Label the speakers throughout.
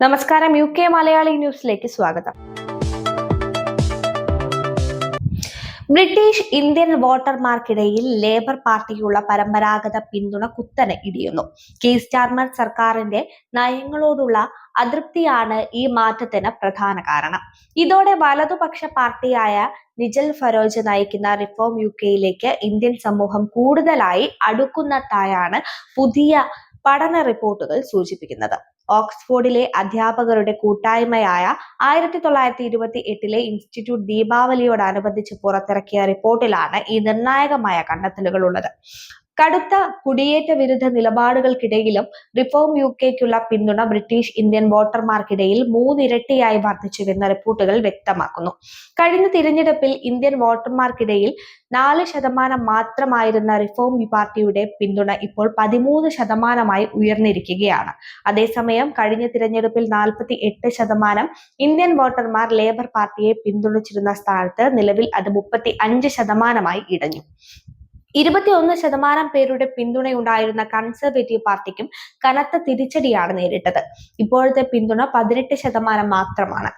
Speaker 1: നമസ്കാരം. U K Malayali ന്യൂസിലേക്ക് സ്വാഗതം. ബ്രിട്ടീഷ് ഇന്ത്യൻ വോട്ടർമാർക്കിടയിൽ ലേബർ പാർട്ടിക്കുള്ള പരമ്പരാഗത പിന്തുണ കുത്തനെ ഇടിയുന്നു. കീ സ്റ്റാർമർ സർക്കാരിന്റെ നയങ്ങളോടുള്ള അതൃപ്തിയാണ് ഈ മാറ്റത്തിന് പ്രധാന കാരണം. ഇതോടെ വലതുപക്ഷ പാർട്ടിയായ നിജൽ ഫരോജ് നയിക്കുന്ന റിഫോം യു കെയിലേക്ക് ഇന്ത്യൻ സമൂഹം കൂടുതലായി അടുക്കുന്നതായാണ് പുതിയ പഠന റിപ്പോർട്ടുകൾ സൂചിപ്പിക്കുന്നത്. ഓക്സ്ഫോർഡിലെ അധ്യാപകരുടെ കൂട്ടായ്മയായ ആയിരത്തി തൊള്ളായിരത്തി ഇരുപത്തി എട്ടിലെ ഇൻസ്റ്റിറ്റ്യൂട്ട് ദീപാവലിയോടനുബന്ധിച്ച് പുറത്തിറക്കിയ റിപ്പോർട്ടിലാണ് ഈ നിർണായകമായ കണ്ടെത്തലുകൾ ഉള്ളത്. കടുത്ത കുടിയേറ്റ വിരുദ്ധ നിലപാടുകൾക്കിടയിലും റിഫോം യു കെക്കുള്ള പിന്തുണ ബ്രിട്ടീഷ് ഇന്ത്യൻ വോട്ടർമാർക്കിടയിൽ മൂന്നിരട്ടിയായി വർദ്ധിച്ചുവെന്ന റിപ്പോർട്ടുകൾ വ്യക്തമാക്കുന്നു. കഴിഞ്ഞ തിരഞ്ഞെടുപ്പിൽ ഇന്ത്യൻ വോട്ടർമാർക്കിടയിൽ നാല് ശതമാനം മാത്രമായിരുന്ന റിഫോം പാർട്ടിയുടെ പിന്തുണ ഇപ്പോൾ പതിമൂന്ന് ശതമാനമായി ഉയർന്നിരിക്കുകയാണ്. അതേസമയം കഴിഞ്ഞ തിരഞ്ഞെടുപ്പിൽ നാൽപ്പത്തി എട്ട് ശതമാനം ഇന്ത്യൻ വോട്ടർമാർ ലേബർ പാർട്ടിയെ പിന്തുണച്ചിരുന്ന സ്ഥാനത്ത് നിലവിൽ അത് മുപ്പത്തി അഞ്ച് ശതമാനമായി ഇടഞ്ഞു. ഇരുപത്തിയൊന്ന് ശതമാനം പേരുടെ പിന്തുണയുണ്ടായിരുന്ന കൺസർവേറ്റീവ് പാർട്ടിക്കും കനത്ത തിരിച്ചടിയാണ് നേരിട്ടത്. ഇപ്പോഴത്തെ പിന്തുണ പതിനെട്ട് ശതമാനം മാത്രമാണ്.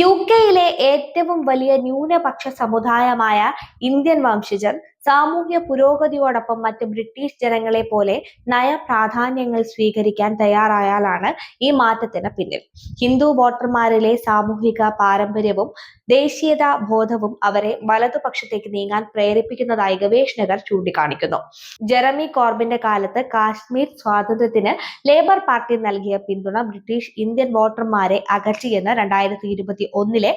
Speaker 1: യു കെയിലെ ഏറ്റവും വലിയ ന്യൂനപക്ഷ സമുദായമായ ഇന്ത്യൻ വംശജർ സാമൂഹ്യ പുരോഗതിയോടൊപ്പം മറ്റ് ബ്രിട്ടീഷ് ജനങ്ങളെ പോലെ നയ പ്രാധാന്യങ്ങൾ സ്വീകരിക്കാൻ തയ്യാറായാലാണ് ഈ മാറ്റത്തിന് പിന്നിൽ. ഹിന്ദു വോട്ടർമാരിലെ സാമൂഹിക പാരമ്പര്യവും ദേശീയത ബോധവും അവരെ വലതുപക്ഷത്തേക്ക് നീങ്ങാൻ പ്രേരിപ്പിക്കുന്നതായി ഗവേഷകർ ചൂണ്ടിക്കാണിക്കുന്നു. ജെറമി കോർബിന്റെ കാലത്ത് കാശ്മീർ സ്വാതന്ത്ര്യത്തിന് ലേബർ പാർട്ടി നൽകിയ പിന്തുണ ബ്രിട്ടീഷ് ഇന്ത്യൻ വോട്ടർമാരെ അകറ്റിയെന്ന് രണ്ടായിരത്തി ഇരുപത്തി ഒന്നിലെ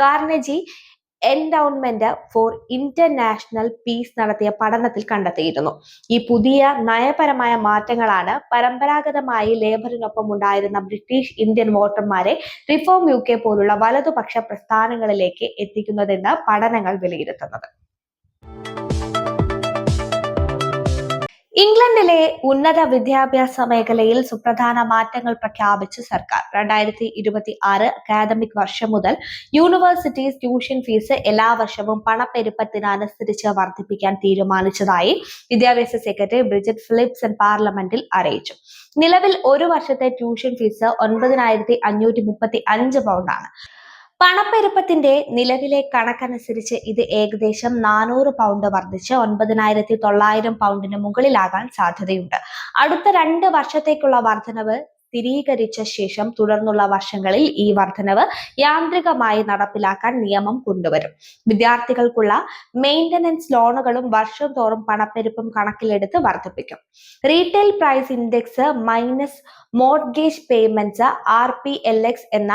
Speaker 1: Carnegie Endowment for International Peace നടത്തിയ പഠനത്തിൽ കണ്ടെത്തിയിരുന്നു. ഈ പുതിയ നയപരമായ മാറ്റങ്ങളാണ് പരമ്പരാഗതമായി ലേബറിനൊപ്പം ഉണ്ടായിരുന്ന ബ്രിട്ടീഷ് ഇന്ത്യൻ വോട്ടർമാരെ റിഫോം യു കെ പോലുള്ള വലതുപക്ഷ പ്രസ്ഥാനങ്ങളിലേക്ക് എത്തിക്കുന്നതെന്ന് പഠനങ്ങൾ വിലയിരുത്തുന്നത്. ഇംഗ്ലണ്ടിലെ ഉന്നത വിദ്യാഭ്യാസ മേഖലയിൽ സുപ്രധാന മാറ്റങ്ങൾ പ്രഖ്യാപിച്ച് സർക്കാർ. രണ്ടായിരത്തി ഇരുപത്തി ആറ് അക്കാദമിക് വർഷം മുതൽ യൂണിവേഴ്സിറ്റീസ് ട്യൂഷൻ ഫീസ് എല്ലാ വർഷവും പണപ്പെരുപ്പത്തിനനുസരിച്ച് വർദ്ധിപ്പിക്കാൻ തീരുമാനിച്ചതായി വിദ്യാഭ്യാസ സെക്രട്ടറി ബ്രിജറ്റ് ഫിലിപ്സൺ പാർലമെന്റിൽ അറിയിച്ചു. നിലവിൽ ഒരു വർഷത്തെ ട്യൂഷൻ ഫീസ് ഒൻപതിനായിരത്തി അഞ്ഞൂറ്റി മുപ്പത്തി അഞ്ച് പൗണ്ടാണ് പണപ്പെരുപ്പത്തിന്റെ നിലവിലെ കണക്കനുസരിച്ച് ഇത് ഏകദേശം നാനൂറ് പൗണ്ട് വർദ്ധിച്ച് ഒൻപതിനായിരത്തി തൊള്ളായിരം പൗണ്ടിന് മുകളിലാകാൻ സാധ്യതയുണ്ട്. അടുത്ത രണ്ട് വർഷത്തേക്കുള്ള വർധനവ് സ്ഥിരീകരിച്ച ശേഷം തുടർന്നുള്ള വർഷങ്ങളിൽ ഈ വർധനവ് യാന്ത്രികമായി നടപ്പിലാക്കാൻ നിയമം കൊണ്ടുവരും. വിദ്യാർത്ഥികൾക്കുള്ള മെയിന്റനൻസ് ലോണുകളും വർഷം തോറും പണപ്പെരുപ്പും കണക്കിലെടുത്ത് വർദ്ധിപ്പിക്കും. Retail price index minus mortgage payments R P L X എന്ന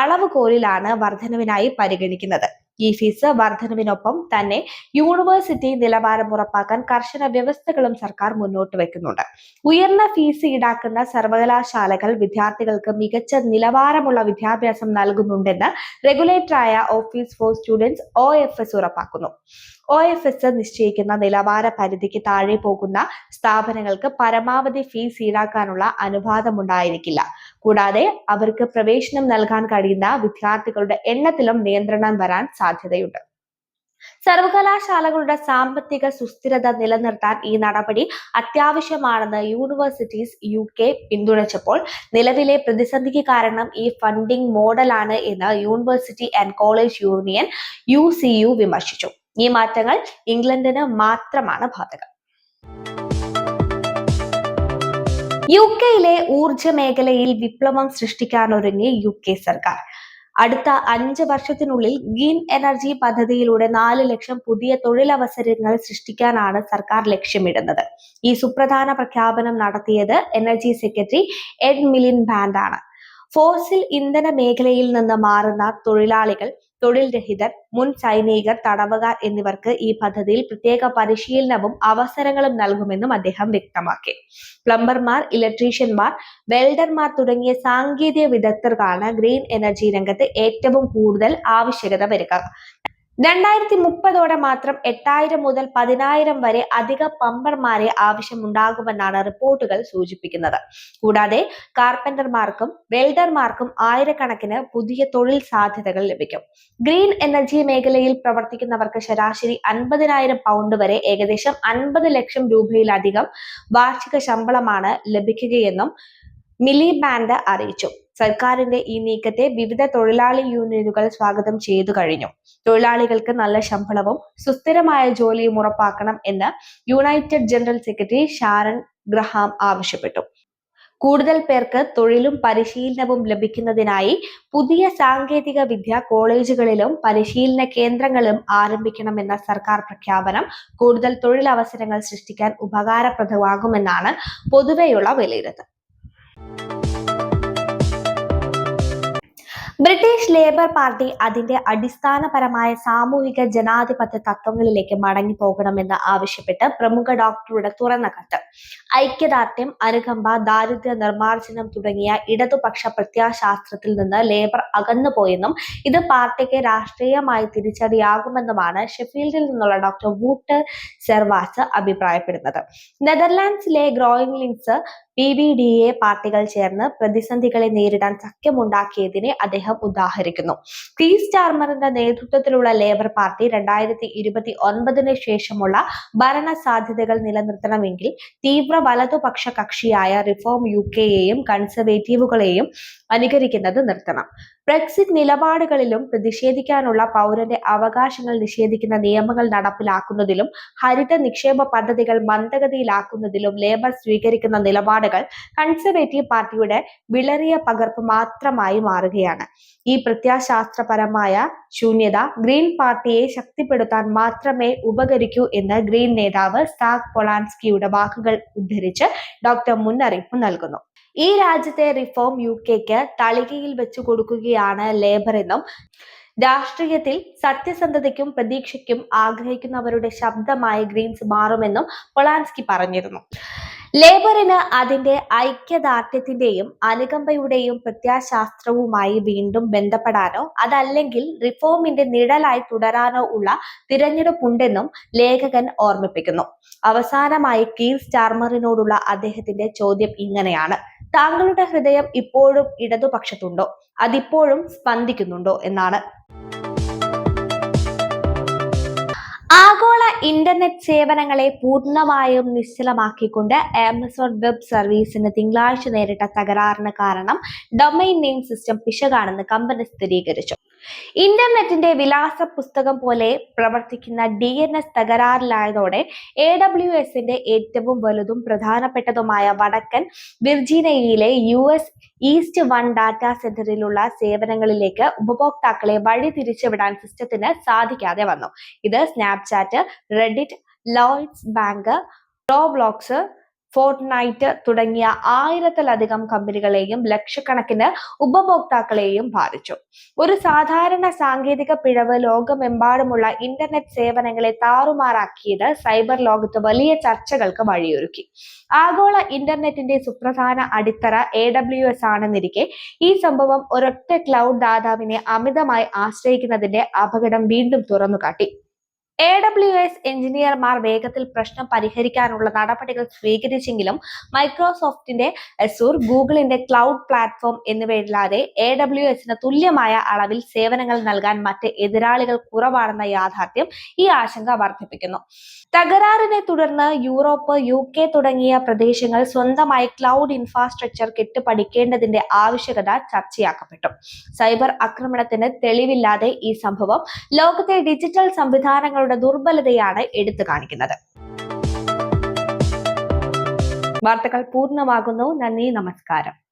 Speaker 1: അളവുകോലിലാണ് വർധനവിനായി പരിഗണിക്കുന്നത്. ഈ ഫീസ് വർധനവിനൊപ്പം തന്നെ യൂണിവേഴ്സിറ്റി നിലവാരം ഉറപ്പാക്കാൻ കർശന വ്യവസ്ഥകളും സർക്കാർ മുന്നോട്ട് വെക്കുന്നുണ്ട്. ഉയർന്ന ഫീസ് ഈടാക്കുന്ന സർവകലാശാലകൾ വിദ്യാർത്ഥികൾക്ക് മികച്ച നിലവാരമുള്ള വിദ്യാഭ്യാസം നൽകുന്നുണ്ടെന്ന് റെഗുലേറ്ററായ ഓഫീസ് ഫോർ സ്റ്റുഡൻസ് ഒ ഉറപ്പാക്കുന്നു. ഒ എഫ് എസ് നിശ്ചയിക്കുന്ന നിലവാര പരിധിക്ക് താഴെ പോകുന്ന സ്ഥാപനങ്ങൾക്ക് പരമാവധി ഫീസ് ഈടാക്കാനുള്ള അനുവാദമുണ്ടായിരിക്കില്ല കൂടാതെ അവർക്ക് പ്രവേശനം നൽകാൻ കഴിയുന്ന വിദ്യാർത്ഥികളുടെ എണ്ണത്തിലും നിയന്ത്രണം വരാൻ സാധ്യതയുണ്ട്. സർവകലാശാലകളുടെ സാമ്പത്തിക സുസ്ഥിരത നിലനിർത്താൻ ഈ നടപടി അത്യാവശ്യമാണെന്ന് യൂണിവേഴ്സിറ്റീസ് യു കെ പിന്തുണച്ചപ്പോൾ നിലവിലെ പ്രതിസന്ധിക്ക് കാരണം ഈ ഫണ്ടിംഗ് മോഡലാണ് എന്ന് University and College Union U വിമർശിച്ചു. ഈ മാറ്റങ്ങൾ ഇംഗ്ലണ്ടിന് മാത്രമാണ് ബാധകം. യു കെയിലെ ഊർജ മേഖലയിൽ വിപ്ലവം സൃഷ്ടിക്കാനൊരുങ്ങി യു കെ സർക്കാർ. അടുത്ത അഞ്ച് വർഷത്തിനുള്ളിൽ ഗ്രീൻ എനർജി പദ്ധതിയിലൂടെ നാല് ലക്ഷം പുതിയ തൊഴിലവസരങ്ങൾ സൃഷ്ടിക്കാനാണ് സർക്കാർ ലക്ഷ്യമിടുന്നത്. ഈ സുപ്രധാന പ്രഖ്യാപനം നടത്തിയത് എനർജി സെക്രട്ടറി എഡ് മിലിൻ ബാൻഡാണ്. ഫോസിൽ ഇന്ധന മേഖലയിൽ നിന്ന് മാറുന്ന തൊഴിലാളികൾ തൊഴിൽ രഹിതർ മുൻ സൈനികർ തടവുകാർ എന്നിവർക്ക് ഈ പദ്ധതിയിൽ പ്രത്യേക പരിശീലനവും അവസരങ്ങളും നൽകുമെന്നും അദ്ദേഹം വ്യക്തമാക്കി. പ്ലംബർമാർ ഇലക്ട്രീഷ്യന്മാർ വെൽഡർമാർ തുടങ്ങിയ സാങ്കേതിക വിദഗ്ധർക്കാണ് ഗ്രീൻ എനർജി രംഗത്ത് ഏറ്റവും കൂടുതൽ ആവശ്യകത വരിക. രണ്ടായിരത്തി മുപ്പതോടെ മാത്രം എട്ടായിരം മുതൽ പതിനായിരം വരെ അധിക പമ്പർമാരെ ആവശ്യമുണ്ടാകുമെന്നാണ് റിപ്പോർട്ടുകൾ സൂചിപ്പിക്കുന്നത്. കൂടാതെ കാർപ്പന്റർമാർക്കും വെൽഡർമാർക്കും ആയിരക്കണക്കിന് പുതിയ തൊഴിൽ സാധ്യതകൾ ലഭിക്കും. ഗ്രീൻ എനർജി മേഖലയിൽ പ്രവർത്തിക്കുന്നവർക്ക് ശരാശരി അൻപതിനായിരം പൗണ്ട് വരെ ഏകദേശം അൻപത് ലക്ഷം രൂപയിലധികം വാർഷിക ശമ്പളമാണ് ലഭിക്കുകയെന്നും മിലി ബാൻഡ് അറിയിച്ചു. സർക്കാരിന്റെ ഈ നീക്കത്തെ വിവിധ തൊഴിലാളി യൂണിയനുകൾ സ്വാഗതം ചെയ്തു കഴിഞ്ഞു. തൊഴിലാളികൾക്ക് നല്ല ശമ്പളവും സുസ്ഥിരമായ ജോലിയും ഉറപ്പാക്കണം എന്ന് United general secretary Sharon Graham ആവശ്യപ്പെട്ടു. കൂടുതൽ പേർക്ക് തൊഴിലും പരിശീലനവും ലഭിക്കുന്നതിനായി പുതിയ സാങ്കേതിക വിദ്യ കോളേജുകളിലും പരിശീലന കേന്ദ്രങ്ങളും ആരംഭിക്കണമെന്ന സർക്കാർ പ്രഖ്യാപനം കൂടുതൽ തൊഴിലവസരങ്ങൾ സൃഷ്ടിക്കാൻ ഉപകാരപ്രദമാകുമെന്നാണ് പൊതുവെയുള്ള വിലയിരുത്തൽ. ബ്രിട്ടീഷ് ലേബർ പാർട്ടി അതിന്റെ അടിസ്ഥാനപരമായ സാമൂഹിക ജനാധിപത്യ തത്വങ്ങളിലേക്ക് മടങ്ങി പോകണമെന്ന് ആവശ്യപ്പെട്ട് പ്രമുഖ ഡോക്ടറുടെ തുറന്ന കത്ത് ഐക്യദാർഢ്യം അനുകമ്പ ദാരിദ്ര്യ നിർമ്മാർജനം തുടങ്ങിയ ഇടതുപക്ഷ പ്രത്യാശാസ്ത്രത്തിൽ നിന്ന് ലേബർ അകന്നുപോയെന്നും ഇത് പാർട്ടിക്ക് രാഷ്ട്രീയമായി തിരിച്ചടിയാകുമെന്നുമാണ് ഷെഫീൽഡിൽ നിന്നുള്ള ഡോക്ടർ വൂട്ടർ സെർവാസ് അഭിപ്രായപ്പെടുന്നത്. നെതർലാൻഡ്സിലെ GroenLinks P B D A പാർട്ടികൾ ചേർന്ന് പ്രതിസന്ധികളെ നേരിടാൻ സഖ്യമുണ്ടാക്കിയതിനെ അദ്ദേഹം ഉദാഹരിക്കുന്നു. പി സ്റ്റാർമറിന്റെ നേതൃത്വത്തിലുള്ള ലേബർ പാർട്ടി രണ്ടായിരത്തി ഇരുപത്തി ഒൻപതിന് ശേഷമുള്ള ഭരണ സാധ്യതകൾ നിലനിർത്തണമെങ്കിൽ തീവ്ര വലതുപക്ഷ കക്ഷിയായ റിഫോം യു കെയെയും കൺസർവേറ്റീവുകളെയും അനുകരിക്കുന്നത് നിർത്തണം. ബ്രെക്സിറ്റ് നിലപാടുകളിലും പ്രതിഷേധിക്കാനുള്ള പൗരന്റെ അവകാശങ്ങൾ നിഷേധിക്കുന്ന നിയമങ്ങൾ നടപ്പിലാക്കുന്നതിലും ഹരിത നിക്ഷേപ പദ്ധതികൾ മന്ദഗതിയിലാക്കുന്നതിലും ലേബർ സ്വീകരിക്കുന്ന നിലപാടുകൾ കൺസർവേറ്റീവ് പാർട്ടിയുടെ വിളറിയ പകർപ്പ് മാത്രമായി മാറുകയാണ്. ഈ പ്രത്യാശാസ്ത്രപരമായ ശൂന്യത ഗ്രീൻ പാർട്ടിയെ ശക്തിപ്പെടുത്താൻ മാത്രമേ ഉപകരിക്കൂ എന്ന് ഗ്രീൻ നേതാവ് സാക് പൊളാൻസ്കിയുടെ വാക്കുകൾ ഉദ്ധരിച്ച് ഡോക്ടർ മുന്നറിയിപ്പ് നൽകുന്നു. ഈ രാജ്യത്തെ റിഫോം യു കെക്ക് തളികയിൽ വെച്ചു കൊടുക്കുകയാണ് ലേബർ എന്നും രാഷ്ട്രീയത്തിൽ സത്യസന്ധതയ്ക്കും പ്രതീക്ഷയ്ക്കും ആഗ്രഹിക്കുന്നവരുടെ ശബ്ദമായി ഗ്രീൻസ് മാറുമെന്നും പൊളാൻസ്കി പറഞ്ഞിരുന്നു. ലേബറിന് അതിന്റെ ഐക്യദാർഢ്യത്തിന്റെയും അനുകമ്പയുടെയും പ്രത്യാശാസ്ത്രവുമായി വീണ്ടും ബന്ധപ്പെടാനോ അതല്ലെങ്കിൽ റിഫോമിന്റെ നിഴലായി തുടരാനോ ഉള്ള തിരഞ്ഞെടുപ്പുണ്ടെന്നും ലേഖകൻ ഓർമ്മിപ്പിക്കുന്നു. അവസാനമായി കീർ സ്റ്റാർമറിനോടുള്ള അദ്ദേഹത്തിന്റെ ചോദ്യം ഇങ്ങനെയാണ്. താങ്കളുടെ ഹൃദയം ഇപ്പോഴും ഇടതുപക്ഷത്തുണ്ടോ അതിപ്പോഴും സ്പന്ദിക്കുന്നുണ്ടോ എന്നാണ്. ആഗോള ഇന്റർനെറ്റ് സേവനങ്ങളെ പൂർണമായും നിശ്ചലമാക്കിക്കൊണ്ട് ആമസോൺ വെബ് സർവീസിന് തിങ്കളാഴ്ച നേരിട്ട തകരാറിന് കാരണം ഡൊമൈൻ നെയിം സിസ്റ്റം പിശകാണെന്ന് കമ്പനി സ്ഥിരീകരിച്ചു. ഇന്റർനെറ്റിന്റെ വിലാസ പുസ്തകം പോലെ പ്രവർത്തിക്കുന്ന ഡി എൻ എസ് തകരാറിലായതോടെ എ ഡബ്ല്യു എസിന്റെ ഏറ്റവും വലുതും പ്രധാനപ്പെട്ടതുമായ വടക്കൻ വിർജീനിയയിലെ U S east one data സെന്ററിലുള്ള സേവനങ്ങളിലേക്ക് ഉപഭോക്താക്കളെ വഴി തിരിച്ചുവിടാൻ സിസ്റ്റത്തിന് സാധിക്കാതെ വന്നു. ഇത് Snapchat Reddit Lloyds Bank Roblox Fortnite തുടങ്ങിയ ആയിരത്തിലധികം കമ്പനികളെയും ലക്ഷക്കണക്കിന് ഉപഭോക്താക്കളെയും ബാധിച്ചു. ഒരു സാധാരണ സാങ്കേതിക പിഴവ് ലോകമെമ്പാടുമുള്ള ഇന്റർനെറ്റ് സേവനങ്ങളെ താറുമാറാക്കിയത് സൈബർ ലോകത്ത് വലിയ ചർച്ചകൾക്ക് വഴിയൊരുക്കി. ആഗോള ഇന്റർനെറ്റിന്റെ സുപ്രധാന അടിത്തറ എ ഡബ്ല്യു എസ് ആണെന്നിരിക്കെ ഈ സംഭവം ഒരൊറ്റ ക്ലൗഡ് ദാതാവിനെ അമിതമായി ആശ്രയിക്കുന്നതിന്റെ അപകടം വീണ്ടും തുറന്നുകാട്ടി. എ ഡബ്ല്യു എസ് എഞ്ചിനീയർമാർ വേഗത്തിൽ പ്രശ്നം പരിഹരിക്കാനുള്ള നടപടികൾ സ്വീകരിച്ചെങ്കിലും മൈക്രോസോഫ്റ്റിന്റെ എസൂർ ഗൂഗിളിന്റെ ക്ലൗഡ് പ്ലാറ്റ്ഫോം എന്നിവയില്ലാതെ എ ഡബ്ല്യു എസിന് തുല്യമായ അളവിൽ സേവനങ്ങൾ നൽകാൻ മറ്റ് എതിരാളികൾ കുറവാണെന്ന യാഥാർത്ഥ്യം ഈ ആശങ്ക വർദ്ധിപ്പിക്കുന്നു. തകരാറിനെ തുടർന്ന് യൂറോപ്പ് യു കെ തുടങ്ങിയ പ്രദേശങ്ങൾ സ്വന്തമായി ക്ലൗഡ് ഇൻഫ്രാസ്ട്രക്ചർ കെട്ടുപടിക്കേണ്ടതിന്റെ ആവശ്യകത ചർച്ചയാക്കപ്പെട്ടു. സൈബർ ആക്രമണത്തിന് തെളിവില്ലാതെ ഈ സംഭവം ലോകത്തെ ഡിജിറ്റൽ സംവിധാനങ്ങളുടെ ദുർബലതയാണ് എടുത്തു കാണിക്കുന്നത്. വാർത്തകൾ പൂർണമാകുന്നു. നന്ദി നമസ്കാരം.